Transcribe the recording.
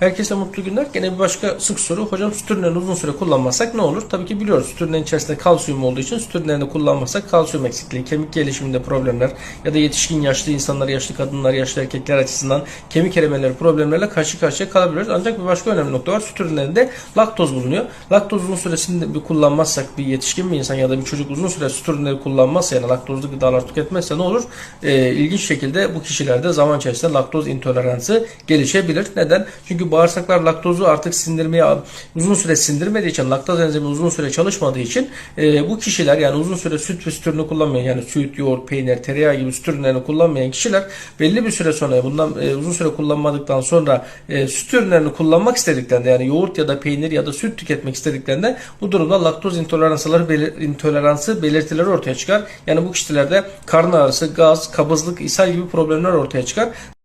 Herkese mutlu günler. Gene bir başka sık soru. Hocam süt ürünlerini uzun süre kullanmazsak ne olur? Tabii ki biliyoruz. Süt ürünlerinin içerisinde kalsiyum olduğu için süt ürünlerini kullanmazsak kalsiyum eksikliği, kemik gelişiminde problemler ya da yetişkin yaşlı insanlar, yaşlı kadınlar, yaşlı erkekler açısından kemik erimeleri problemlerle karşı karşıya kalabiliyoruz. Ancak bir başka önemli nokta var. Süt ürünlerinde laktoz bulunuyor. Laktoz uzun süresinde bir kullanmazsak bir yetişkin bir insan ya da bir çocuk uzun süre süt ürünleri kullanmazsa yani laktozlu gıdalar tüketmezse ne olur? Ee, ilginç şekilde bu kişilerde zaman içerisinde laktoz intoleransı gelişebilir. Neden? Çünkü bağırsaklar laktozu artık sindirmeye uzun süre sindirmediği için laktaz enzimi uzun süre çalışmadığı için e, bu kişiler yani uzun süre süt ve süt kullanmayan yani süt, yoğurt, peynir, tereyağı gibi süt ürünlerini kullanmayan kişiler belli bir süre sonra bundan e, uzun süre kullanmadıktan sonra e, süt ürünlerini kullanmak istediklerinde yani yoğurt ya da peynir ya da süt tüketmek istediklerinde bu durumda laktoz intoleransları intoleransı belirtileri ortaya çıkar. Yani bu kişilerde karın ağrısı, gaz, kabızlık, ishal gibi problemler ortaya çıkar.